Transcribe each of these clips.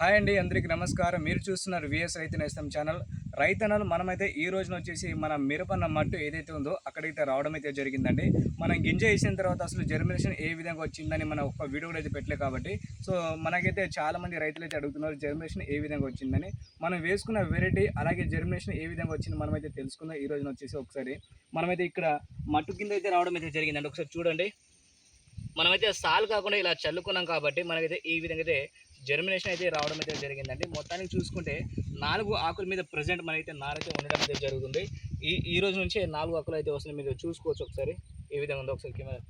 Hi అండి అందరికీ నమస్కారం. మీరు చూస్తున్నారు విఎస్ రైతు నేస్తం ఛానల్. రైతన్నలు మనమైతే ఈ రోజున వచ్చేసి మన మిరపన్న మట్టు ఏదైతే ఉందో అక్కడైతే రావడం అయితే జరిగిందండి. మనం గింజ వేసిన తర్వాత అసలు జర్మినేషన్ ఏ విధంగా వచ్చిందని మన ఒక వీడియో కూడా అయితే పెట్టలే కాబట్టి సో మనకైతే చాలామంది రైతులైతే రైతులు అయితే అడుగుతున్నారు జర్మినేషన్ ఏ విధంగా వచ్చిందని. మనం వేసుకున్న వెరైటీ అలాగే జర్మినేషన్ ఏ విధంగా వచ్చింది మనమైతే తెలుసుకుందాం ఈ రోజున వచ్చేసి ఒకసారి. మనమైతే ఇక్కడ మట్టు కింద అయితే రావడం అయితే జరిగిందండి. ఒకసారి చూడండి. మనమైతే సాల్ కాకుండా ఇలా చల్లుకున్నాం కాబట్టి మనకైతే ఈ విధంగా అయితే జర్మినేషన్ అయితే రావడం అయితే జరిగిందండి. మొత్తానికి చూసుకుంటే నాలుగు ఆకుల మీద ప్రజెంట్ మనైతే నారైతే ఉండడం అయితే జరుగుతుంది. ఈ ఈ రోజు నుంచే నాలుగు ఆకులు అయితే వస్తున్నాయి. మీరు చూసుకోవచ్చు ఒకసారి. ఏ విధంగా ఉందో ఒకసారి కెమెరా.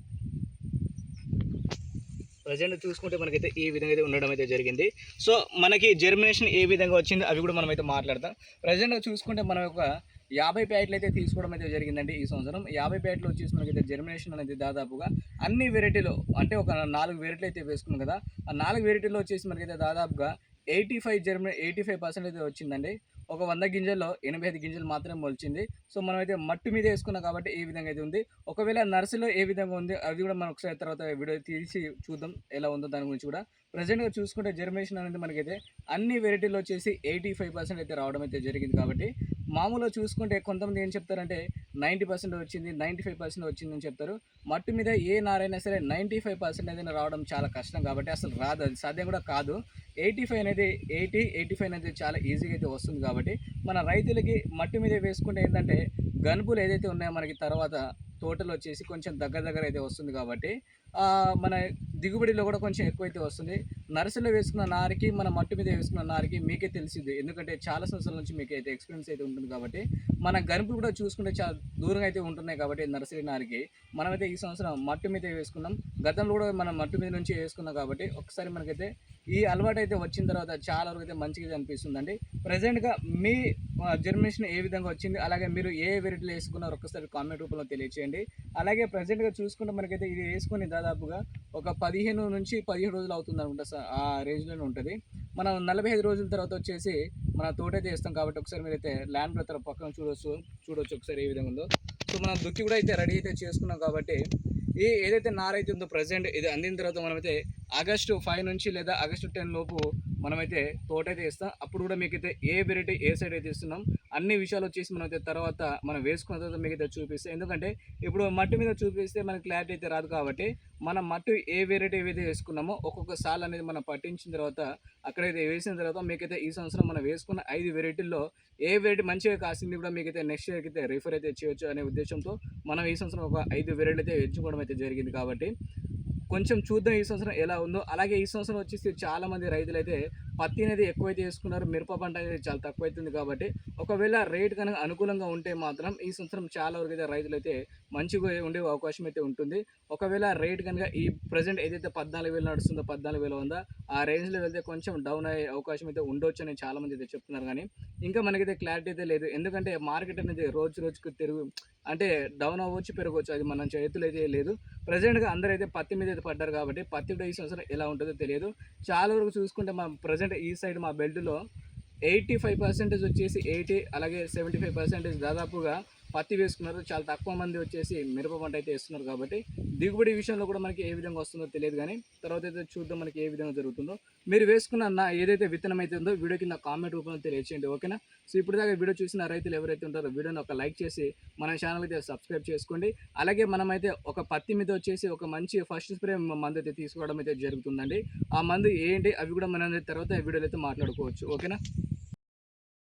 ప్రజెంట్ చూసుకుంటే మనకైతే ఈ విధంగా అయితే ఉండడం అయితే జరిగింది. సో మనకి జర్మినేషన్ ఏ విధంగా వచ్చింది అవి కూడా మనం అయితే మాట్లాడతాం. ప్రజెంట్ చూసుకుంటే మనం ఒక యాభై ప్యాకెట్లు అయితే తీసుకోవడం అయితే జరిగిందండి ఈ సంవత్సరం. యాభై ప్యాకెట్లు వచ్చేసి మనకైతే జర్మినేషన్ అనేది దాదాపుగా అన్ని వెరైటీలో అంటే ఒక నాలుగు వెరైటీలు అయితే వేసుకున్నాం కదా ఆ నాలుగు వెరైటీలో వచ్చేసి మనకైతే దాదాపుగా ఎయిటీ ఫైవ్ జర్మినే ఎయిటీ ఫైవ్ పర్సెంట్ అయితే వచ్చిందండి. ఒక వంద గింజల్లో ఎనభై ఐదు గింజలు మాత్రమే మొలిచింది. సో మనం అయితే మట్టు మీద వేసుకున్నాం కాబట్టి ఏ విధంగా అయితే ఉంది ఒకవేళ నర్సులో ఏ విధంగా ఉంది అది కూడా మనం ఒకసారి తర్వాత వీడియో తీసి చూద్దాం ఎలా ఉందో దాని గురించి కూడా. ప్రజెంట్గా చూసుకుంటే జర్మినేషన్ అనేది మనకైతే అన్ని వెరైటీలు వచ్చేసి ఎయిటీ ఫైవ్ పర్సెంట్ అయితే రావడం అయితే జరిగింది కాబట్టి మామూలుగా చూసుకుంటే కొంతమంది ఏం చెప్తారంటే నైంటీ పర్సెంట్ వచ్చింది నైంటీ ఫైవ్ పర్సెంట్ వచ్చిందని చెప్తారు. మట్టు మీద ఏ నారైనా సరే నైంటీ ఫైవ్ పర్సెంట్ అనేది రావడం చాలా కష్టం కాబట్టి అసలు రాదు అది సాధ్యం కూడా కాదు. ఎయిటీ ఫైవ్ అనేది ఎయిటీ ఎయిటీ ఫైవ్ అనేది చాలా ఈజీగా అయితే వస్తుంది కాబట్టి మన రైతులకి మట్టి మీద వేసుకుంటే ఏంటంటే గనుపులు ఏదైతే ఉన్నాయో మనకి తర్వాత తోటలు వచ్చేసి కొంచెం దగ్గర దగ్గర అయితే వస్తుంది కాబట్టి మన దిగుబడిలో కూడా కొంచెం ఎక్కువైతే వస్తుంది. నర్సరీలో వేసుకున్న నారికి మన మట్టి మీద వేసుకున్న నారికి మీకే తెలిసింది. ఎందుకంటే చాలా సంవత్సరాల నుంచి మీకు అయితే ఎక్స్పీరియన్స్ అయితే ఉంటుంది కాబట్టి మన గనుపులు కూడా చూసుకుంటే చాలా దూరంగా అయితే ఉంటున్నాయి కాబట్టి నర్సరీ నారికి. మనమైతే ఈ సంవత్సరం మట్టి మీద వేసుకున్నాం. గతంలో కూడా మనం మట్టి మీద నుంచి వేసుకున్నాం కాబట్టి ఒకసారి మనకైతే ఈ అలవాటు అయితే వచ్చిన తర్వాత చాలా వరకు అయితే మంచిగా అనిపిస్తుందండి. ప్రజెంట్గా మీ జర్మినేషన్ ఏ విధంగా వచ్చింది? అలాగే మీరు ఏ వెరైటీలు వేసుకున్నారో ఒక్కసారి కామెంట్ రూపంలో తెలియచేయండి. అలాగే ప్రజెంట్గా చూసుకుంటే మనకైతే ఇది వేసుకుని దాదాపుగా ఒక పదిహేను నుంచి పదిహేను రోజులు అవుతుంది అనుకుంటా సార్ ఆ రేంజ్లోనే ఉంటుంది. మనం నలభై ఐదు రోజుల తర్వాత వచ్చేసి మన తోటైతే వేస్తాం కాబట్టి ఒకసారి మీరైతే ల్యాండ్ బ్రతర్ పక్కన చూడొచ్చు చూడొచ్చు ఒకసారి ఏ విధంగా ఉందో. సో మనం దుక్కి కూడా అయితే రెడీ అయితే చేసుకున్నాం కాబట్టి ఈ ఏదైతే నారైతే ఉందో ప్రజెంట్ ఇది అందిన తర్వాత మనమైతే ఆగస్టు ఫైవ్ నుంచి లేదా ఆగస్టు టెన్ లోపు మనమైతే తోట అయితే ఇస్తాం అప్పుడు కూడా మీకైతే ఏ వెరైటీ ఏ సైడ్ అయితే ఇస్తున్నాం అన్ని విషయాలు వచ్చేసి మనమైతే తర్వాత మనం వేసుకున్న తర్వాత మీకైతే చూపిస్తాం. ఎందుకంటే ఇప్పుడు మట్టి మీద చూపిస్తే మనకి క్లారిటీ అయితే రాదు కాబట్టి మనం మట్టి ఏ వెరైటీ ఏదైతే వేసుకున్నామో ఒక్కొక్క సాల్ అనేది మనం పట్టించిన తర్వాత అక్కడైతే వేసిన తర్వాత మీకైతే ఈ సంవత్సరం మనం వేసుకున్న ఐదు వెరైటీల్లో ఏ వెరైటీ మంచిగా కాసింది కూడా మీకైతే నెక్స్ట్ ఇయర్కి అయితే రిఫర్ అయితే చేయొచ్చు అనే ఉద్దేశంతో మనం ఈ సంవత్సరం ఒక ఐదు వెరైటీ అయితే ఎంచుకోవడం అయితే జరిగింది కాబట్టి కొంచెం చూద్దాం ఈ సంవత్సరం ఎలా ఉందో. అలాగే ఈ సంవత్సరం వచ్చేసి చాలామంది రైతులు అయితే పత్తి అనేది ఎక్కువైతే వేసుకున్నారు మిరప పంట అనేది చాలా తక్కువ అవుతుంది కాబట్టి ఒకవేళ రేట్ కనుక అనుకూలంగా ఉంటే మాత్రం ఈ సంవత్సరం చాలా వరకు అయితే రైతులు అయితే మంచిగా ఉండే అవకాశం అయితే ఉంటుంది. ఒకవేళ రేట్ కనుక ఈ ప్రజెంట్ ఏదైతే పద్నాలుగు వేలు నడుస్తుందో పద్నాలుగు వేలు ఉందో ఆ రేంజ్లో వెళ్తే కొంచెం డౌన్ అయ్యే అవకాశం అయితే ఉండొచ్చు అని చాలామంది అయితే చెప్తున్నారు. కానీ ఇంకా మనకైతే క్లారిటీ అయితే లేదు. ఎందుకంటే మార్కెట్ అనేది రోజు రోజుకు తిరుగు అంటే డౌన్ అవ్వచ్చు పెరగవచ్చు అది మన చేతులు అయితే లేదు. ప్రజెంట్గా అందరూ అయితే పత్తి మీద అయితే పడ్డారు కాబట్టి పత్తి కూడా ఈ సంవత్సరం ఎలా ఉంటుందో తెలియదు. చాలా వరకు చూసుకుంటే మనం ప్రజెంట్ ఈ సైడ్ మా బెల్ట్లో ఎయిటీ ఫైవ్ పర్సెంటేజ్ వచ్చేసి ఎయిటీ అలాగే సెవెంటీ ఫైవ్ పర్సెంటేజ్ దాదాపుగా పత్తి వేసుకున్నారు. చాలా తక్కువ మంది వచ్చేసి మిరప పంట అయితే వేస్తున్నారు కాబట్టి దిగుబడి విషయంలో కూడా మనకి ఏ విధంగా వస్తుందో తెలియదు కానీ తర్వాత అయితే చూద్దాం మనకి ఏ విధంగా జరుగుతుందో. మీరు వేసుకున్న నా ఏదైతే విత్తనం అయితే ఉందో వీడియో కింద కామెంట్ రూపంలో తెలియచేయండి ఓకేనా? సో ఇప్పుడు దాకా వీడియో చూసిన రైతులు ఎవరైతే ఉంటారో వీడియోని ఒక లైక్ చేసి మన ఛానల్ అయితే సబ్స్క్రైబ్ చేసుకోండి. అలాగే మనమైతే ఒక పత్తి మీద వచ్చేసి ఒక మంచి ఫస్ట్ స్ప్రే మందు అయితే తీసుకోవడం అయితే జరుగుతుందండి. ఆ మందు ఏంటి? అవి కూడా మనం తర్వాత వీడియోలో అయితే మాట్లాడుకోవచ్చు ఓకేనా?